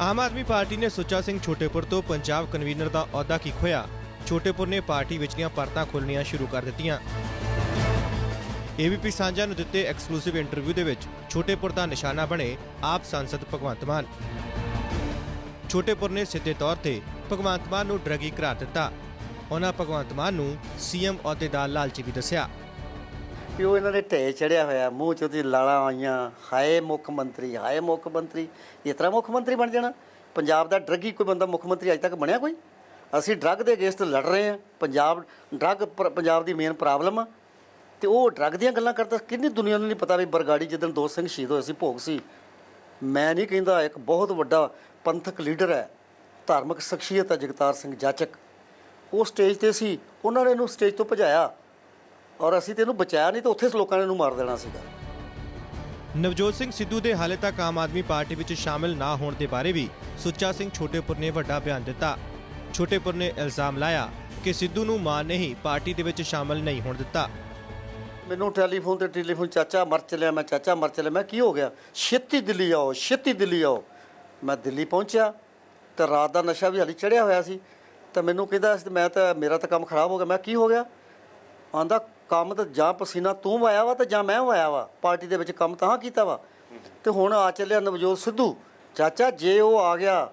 Aam Aadmi party ਨੇ ਸੁੱਚਾ ਸਿੰਘ ਛੋਟੇਪੁਰ ਤੋਂ Punjab convener ਦਾ ਅਹੁਦਾ ਕੀ ਖੋਇਆ ਛੋਟੇਪੁਰ ਨੇ ਪਾਰਟੀ ਵਿਚਲੀਆਂ ਪਰਤਾਂ ਖੋਲਣੀਆਂ ਸ਼ੁਰੂ ਕਰ ਦਿੱਤੀਆਂ। ਏਬੀਪੀ ਸਾਂਝਾ ਨੂੰ ਦਿੱਤੇ ਐਕਸਕਲੂਸਿਵ ਇੰਟਰਵਿਊ ਦੇ ਵਿੱਚ ਛੋਟੇਪੁਰ ਦਾ ਨਿਸ਼ਾਨਾ ਬਣੇ ਆਪ ਸੰਸਦ ਭਗਵੰਤ ਮਾਨ। ਛੋਟੇਪੁਰ ਨੇ ਸਿੱਧੇ ਤੌਰ ਤੇ ਭਗਵੰਤ ਮਾਨ ਨੂੰ ਡਰਗੀ ਕਰਾਰ ਦਿੱਤਾ। ਉਹਨਾਂ ਭਗਵੰਤ ਮਾਨ ਨੂੰ ਸੀਐਮ ਅਹੁਦੇ ਦਾ ਲਾਲਚੀ ਵੀ ਦੱਸਿਆ। ਵੀ ਇਹਨਾਂ ਦੇ ਢੇ ਚੜਿਆ ਹੋਇਆ, ਮੂੰਹ ਚ ਉਹਦੀ ਲਾਲਾਂ ਆਈਆਂ, ਹਾਏ ਮੁੱਖ ਮੰਤਰੀ, ਹਾਏ ਮੁੱਖ ਮੰਤਰੀ। ਇਸ ਤਰ੍ਹਾਂ ਮੁੱਖ ਮੰਤਰੀ ਬਣ ਜਾਣਾ। ਪੰਜਾਬ ਦਾ ਡਰੱਗੀ ਕੋਈ ਬੰਦਾ ਮੁੱਖ ਮੰਤਰੀ ਅਜੇ ਤੱਕ ਬਣਿਆ ਕੋਈ? ਅਸੀਂ ਡਰੱਗ ਦੇ ਅਗੇਂਸਟ ਲੜ ਰਹੇ ਹਾਂ। ਪੰਜਾਬ, ਡਰੱਗ ਪ- ਪੰਜਾਬ ਦੀ ਮੇਨ ਪ੍ਰੋਬਲਮ ਆ। ਤੇ ਉਹ ਡਰੱਗ ਦੀਆਂ ਗੱਲਾਂ ਕਰਦਾ, ਕਿੰਨੀ ਦੁਨੀਆ ਨੂੰ ਨਹੀਂ ਪਤਾ ਵੀ ਬਰਗਾੜੀ ਜਿੱਦਣ ਦੋ ਸਿੰਘ ਸ਼ਹੀਦ ਹੋਏ ਸੀ, ਭੋਗ ਸੀ। ਮੈਂ ਨਹੀਂ ਕਹਿੰਦਾ ਇੱਕ ਬਹੁਤ ਵੱਡਾ ਪੰਥਕ ਲੀਡਰ ਹੈ, ਧਾਰਮਿਕ ਸ਼ਖਸੀਅਤ ਹੈ ਜਗਤਾਰ ਸਿੰਘ ਜਾਚਕ। ਉਹ ਸਟੇਜ ਤੇ ਸੀ, ਉਹਨਾਂ ਨੇ ਇਹਨੂੰ ਸਟੇਜ ਤੋਂ ਭਜਾਇਆ। ਔਰ ਅਸੀਂ ਤੇ ਇਹਨੂੰ ਬਚਾਇਆ ਨਹੀਂ ਤਾਂ ਉੱਥੇ ਲੋਕਾਂ ਨੇ ਇਹਨੂੰ ਮਾਰ ਦੇਣਾ ਸੀਗਾ। ਨਵਜੋਤ ਸਿੰਘ ਸਿੱਧੂ ਦੇ ਹਾਲੇ ਤੱਕ ਆਮ ਆਦਮੀ ਪਾਰਟੀ ਵਿੱਚ ਸ਼ਾਮਿਲ ਨਾ ਹੋਣ ਦੇ ਬਾਰੇ ਵੀ ਸੁੱਚਾ ਸਿੰਘ ਛੋਟੇਪੁਰ ਨੇ ਵੱਡਾ ਬਿਆਨ ਦਿੱਤਾ। ਛੋਟੇਪੁਰ ਨੇ ਇਲਜ਼ਾਮ ਲਾਇਆ ਕਿ ਸਿੱਧੂ ਨੂੰ ਮਾਨ ਨੇ ਹੀ ਪਾਰਟੀ ਦੇ ਵਿੱਚ ਸ਼ਾਮਿਲ ਨਹੀਂ ਹੋਣ ਦਿੱਤਾ। ਮੈਨੂੰ ਟੈਲੀਫੋਨ ਤੇ ਟੈਲੀਫੋਨ ਚਾਚਾ ਮਰ ਚੱਲਿਆ ਮੈਂ ਚਾਚਾ ਮਰ ਚੱਲਿਆ ਮੈਂ ਕੀ ਹੋ ਗਿਆ? ਛੇਤੀ ਦਿੱਲੀ ਆਓ ਛੇਤੀ ਦਿੱਲੀ ਆਓ। ਮੈਂ ਦਿੱਲੀ ਪਹੁੰਚਿਆ ਤੇ ਰਾਤ ਦਾ ਨਸ਼ਾ ਵੀ ਹਾਲੀ ਚੜਿਆ ਹੋਇਆ ਸੀ ਤਾਂ ਮੈਨੂੰ ਕਹਿੰਦਾ ਮੈਂ ਤਾਂ ਮੇਰਾ ਤਾਂ ਕੰਮ ਖਰਾਬ ਹੋ ਗਿਆ। ਮੈਂ ਕੀ ਹੋ ਗਿਆ? ਆਂਦਾ, ਕੰਮ ਤਾਂ ਜਾਂ ਪਸੀਨਾ ਤੂੰ ਵਾਇਆ ਵਾ ਤੇ ਜਾਂ ਮੈਂ ਵਾਇਆ ਵਾ। ਪਾਰਟੀ ਦੇ ਵਿੱਚ ਕੰਮ ਤਾਂ ਕੀਤਾ ਵਾ। ਤੇ ਹੁਣ ਆ ਚੱਲਿਆ ਨਵਜੋਤ ਸਿੱਧੂ। ਚਾਚਾ, ਜੇ ਉਹ ਆ ਗਿਆ,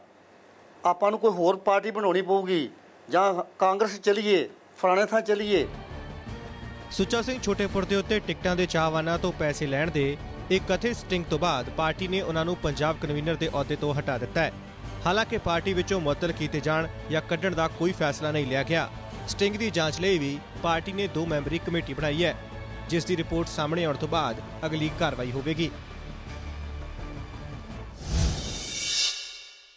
ਆਪਾਂ ਨੂੰ ਕੋਈ ਹੋਰ ਪਾਰਟੀ ਬਣਾਉਣੀ ਪਊਗੀ। ਜਾਂ ਕਾਂਗਰਸ ਚਲੀਏ, ਫਲਾਣੇ ਥਾਂ ਚਲੀਏ। ਸੁੱਚਾ ਸਿੰਘ ਛੋਟੇਪੁਰ ਦੇ ਉੱਤੇ ਟਿਕਟਾਂ ਦੇ ਚਾਹਵਾਨਾਂ ਤੋਂ ਪੈਸੇ ਲੈਣ ਦੇ ਇੱਕ ਕਥਿਤ ਸਟਿੰਗ ਤੋਂ ਬਾਅਦ ਪਾਰਟੀ ਨੇ ਉਹਨਾਂ ਨੂੰ ਪੰਜਾਬ ਕਨਵੀਨਰ ਦੇ ਅਹੁਦੇ ਤੋਂ ਹਟਾ ਦਿੱਤਾ ਹੈ। ਹਾਲਾਂਕਿ ਪਾਰਟੀ ਵਿੱਚੋਂ ਮੁਅੱਤਲ ਕੀਤੇ ਜਾਣ ਜਾਂ ਕੱਢਣ ਦਾ ਕੋਈ ਫੈਸਲਾ ਨਹੀਂ ਲਿਆ ਗਿਆ। ਸਟਿੰਗ ਦੀ ਜਾਂਚ ਲਈ ਵੀ ਪਾਰਟੀ ਨੇ ਦੋ ਮੈਂਬਰੀ ਕਮੇਟੀ ਬਣਾਈ ਹੈ, ਜਿਸ ਦੀ ਰਿਪੋਰਟ ਸਾਹਮਣੇ ਆਉਣ ਤੋਂ ਬਾਅਦ ਅਗਲੀ ਕਾਰਵਾਈ ਹੋਵੇਗੀ।